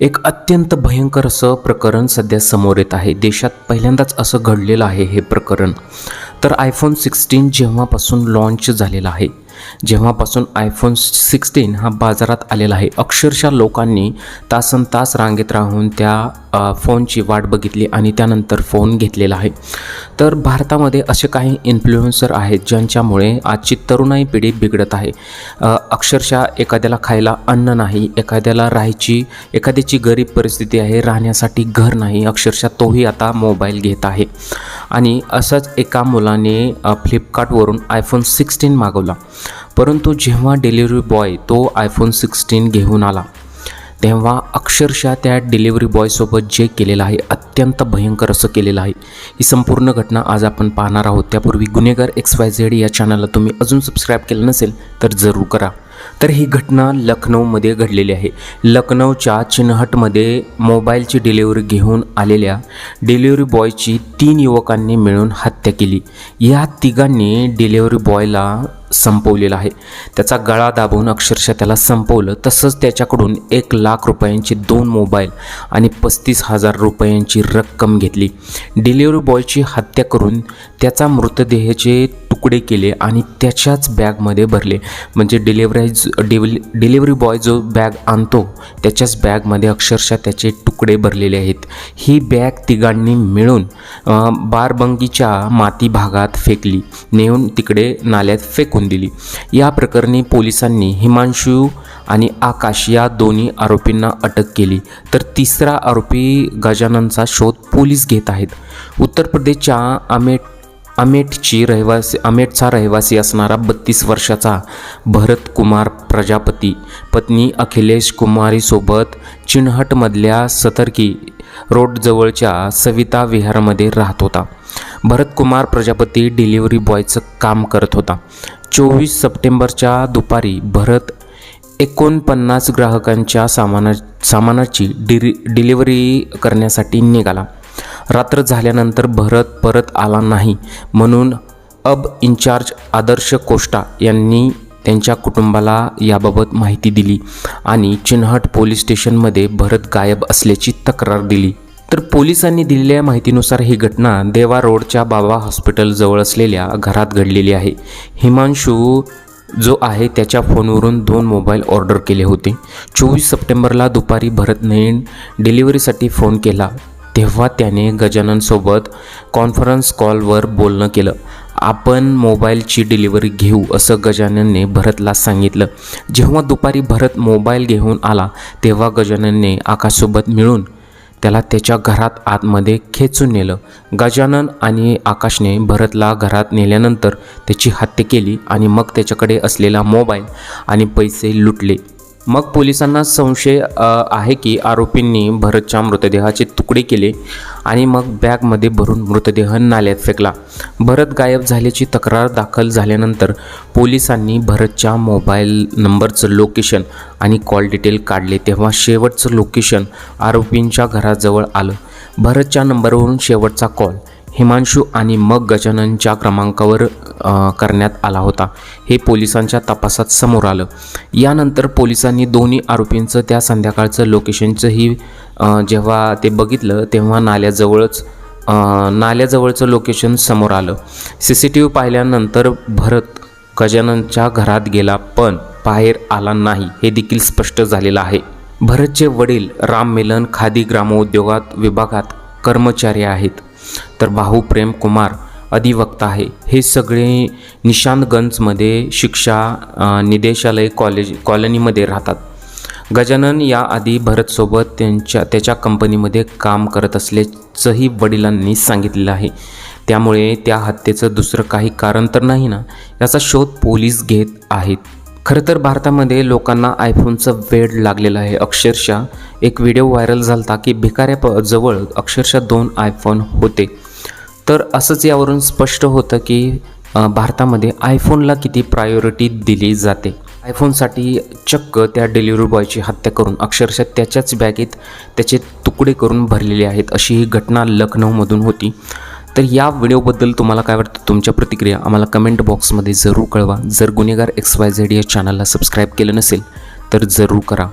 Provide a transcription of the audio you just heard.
एक अत्यंत भयंकर असं प्रकरण सध्या समोर येत आहे. देशात पहिल्यांदाच असं घडलेलं आहे हे प्रकरण. तर आयफोन सिक्स्टीन जेव्हापासून लॉन्च झालेलं आहे जेव्हापासून आयफोन सिक्स्टीन हा बाजारात आलेला आहे अक्षरशः लोकांनी तासन तास रांगेत राहून त्या फोनची वाट बघितली आणि त्यानंतर फोन घेतलेला आहे. तर भारतामध्ये असे काही इन्फ्लुएन्सर आहेत ज्यांच्यामुळे आजची तरुणाई पिढी बिघडत आहे. अक्षरशः एखाद्याला खायला अन्न नाही एखाद्याला राहायची एखाद्याची गरीब परिस्थिती आहे राहण्यासाठी घर नाही अक्षरशः तोही आता मोबाईल घेत आहे. आणि असंच एका मुलाने फ्लिपकार्टवरून आयफोन सिक्स्टीन मागवला. परंतु जेव्हा डिलिव्हरी बॉय तो आयफोन सिक्स्टीन घेऊन आला तेव्हा अक्षरशः त्या डिलिव्हरी बॉयसोबत जे केलेलं आहे अत्यंत भयंकर असं केलेलं आहे. ही संपूर्ण घटना आज आपण पाहणार आहोत. त्यापूर्वी गुन्हेगार एक्स वाय झेड या चॅनलला तुम्ही अजून सबस्क्राईब केलं नसेल तर जरूर करा. तर ही घटना लखनौमध्ये घडलेली आहे. लखनौच्या चिन्हटमध्ये मोबाईलची डिलिव्हरी घेऊन आलेल्या डिलिव्हरी बॉयची तीन युवकांनी मिळून हत्या केली. या तिघांनी डिलिव्हरी बॉयला संपवलेला आहे. त्याचा गळा दाबून अक्षरशः त्याला संपवलं. तसंच त्याच्याकडून एक लाख रुपयांचे दोन मोबाईल आणि पस्तीस हजार रुपयांची रक्कम घेतली. डिलिव्हरी बॉयची हत्या करून त्याचा मृतदेहाचे तुकडे केले आणि त्याच्याच बॅगमध्ये भरले. म्हणजे डिलिव्हराईज डिवल डिलिव्हरी बॉय जो बॅग आणतो त्याच्याच बॅगमध्ये अक्षरशः त्याचे तुकडे भरलेले आहेत. ही बॅग तिघांनी मिळून बारबंगीच्या माती भागात फेकली नेऊन तिकडे नाल्यात फेकून दिली. या प्रकरणी पोलिसांनी हिमांशू आणि आकाश या दोन्ही आरोपींना अटक केली. तर तिसरा आरोपी गजाननचा शोध पोलीस घेत आहेत. उत्तर प्रदेशच्या आमेठ अमेठची रहिवासी अमेठचा रहिवासी असणारा बत्तीस वर्षाचा भरत कुमार प्रजापती पत्नी अखिलेश कुमारीसोबत चिन्हटमधल्या सतर्की रोडजवळच्या सविता विहारमध्ये राहत होता. भरत कुमार प्रजापती डिलिव्हरी बॉयचं काम करत होता. चोवीस सप्टेंबरच्या दुपारी भरत एकोणपन्नास ग्राहकांच्या सामाना सामानाची डिरि डिलिव्हरी करण्यासाठी निघाला. रात्र झाल्यानंतर भरत परत आला नाही. म्हणून अब इन्चार्ज आदर्श कोष्टा यांनी त्यांच्या कुटुंबाला याबाबत माहिती दिली आणि चिन्हट पोलीस स्टेशनमध्ये भरत गायब असल्याची तक्रार दिली. तर पोलिसांनी दिलेल्या माहितीनुसार ही घटना देवा रोडच्या बाबा हॉस्पिटलजवळ असलेल्या घरात घडलेली आहे. हिमांशू जो आहे त्याच्या फोनवरून दोन मोबाईल ऑर्डर केले होते. चोवीस सप्टेंबरला दुपारी भरतने डिलिव्हरीसाठी फोन केला. तेव्हा त्याने गजाननसोबत कॉन्फरन्स कॉलवर बोलणं केलं. आपण मोबाईलची डिलिव्हरी घेऊ असं गजाननने भरतला सांगितलं. जेव्हा दुपारी भरत मोबाईल घेऊन आला तेव्हा गजाननने आकाशसोबत मिळून त्याला त्याच्या घरात आतमध्ये खेचून नेलं. गजानन आणि आकाशने भरतला घरात नेल्यानंतर त्याची हत्या केली आणि मग त्याच्याकडे असलेला मोबाईल आणि पैसे लुटले. मग पोलिसांना संशय आहे की आरोपींनी भरतच्या मृतदेहाचे तुकडे केले आणि मग बॅगमध्ये भरून मृतदेह नाल्यात फेकला. भरत गायब झाल्याची तक्रार दाखल झाल्यानंतर पोलिसांनी भरतच्या मोबाईल नंबरचं लोकेशन आणि कॉल डिटेल काढले. तेव्हा शेवटचं लोकेशन आरोपींच्या घराजवळ आलं. भरतच्या नंबरवरून शेवटचा कॉल हिमांशू आणि मग गजाननच्या क्रमांकावर करण्यात आला होता. हे पोलिसांच्या तपासात समोर आलं. यानंतर पोलिसांनी दोन्ही आरोपींचं त्या संध्याकाळचं लोकेशनचंही जेव्हा ते बघितलं तेव्हा नाल्याजवळच नाल्याजवळचं लोकेशन समोर आलं. सी सी टी व्ही पाहिल्यानंतर भरत गजाननच्या घरात गेला पण बाहेर आला नाही हे देखील स्पष्ट झालेलं आहे. भरतचे वडील राम मिलन खादी ग्रामोद्योगात विभागात कर्मचारी आहेत. तर भाऊ प्रेम कुमार अधिवक्ता आहे. हे सगळे निशांतगंजमध्ये शिक्षा निदेशालय कॉलेज कॉलनीमध्ये राहतात. गजानन याआधी भरतसोबत त्यांच्या त्याच्या कंपनीमध्ये काम करत असल्याचंही वडिलांनी सांगितलेलं आहे. त्यामुळे त्या हत्येचं दुसरं काही कारण तर नाही ना? याचा शोध पोलीस घेत आहेत. खरं तर भारतामध्ये लोकांना आयफोनचं वेड लागलेलं आहे. अक्षरशः एक व्हिडिओ व्हायरल झाला होता की भिकाऱ्या प जवळ अक्षरशः दोन आयफोन होते. तर असंच यावरून स्पष्ट होतं की भारतामध्ये आयफोनला किती प्रायोरिटी दिली जाते. आयफोनसाठी चक्क त्या डिलिव्हरी बॉयची हत्या करून अक्षरशः त्याच्याच बॅगेत त्याचे तुकडे करून भरलेले आहेत. अशी ही घटना लखनौमधून होती. तर या व्हिडिओबद्दल तुम्हाला काय वाटतं? तुमच्या प्रतिक्रिया आम्हाला कमेंट बॉक्समध्ये जरूर कळवा. जर गुन्हेगार एक्स वाय झेड या चॅनलला सबस्क्राईब केलं नसेल तर जरूर करा.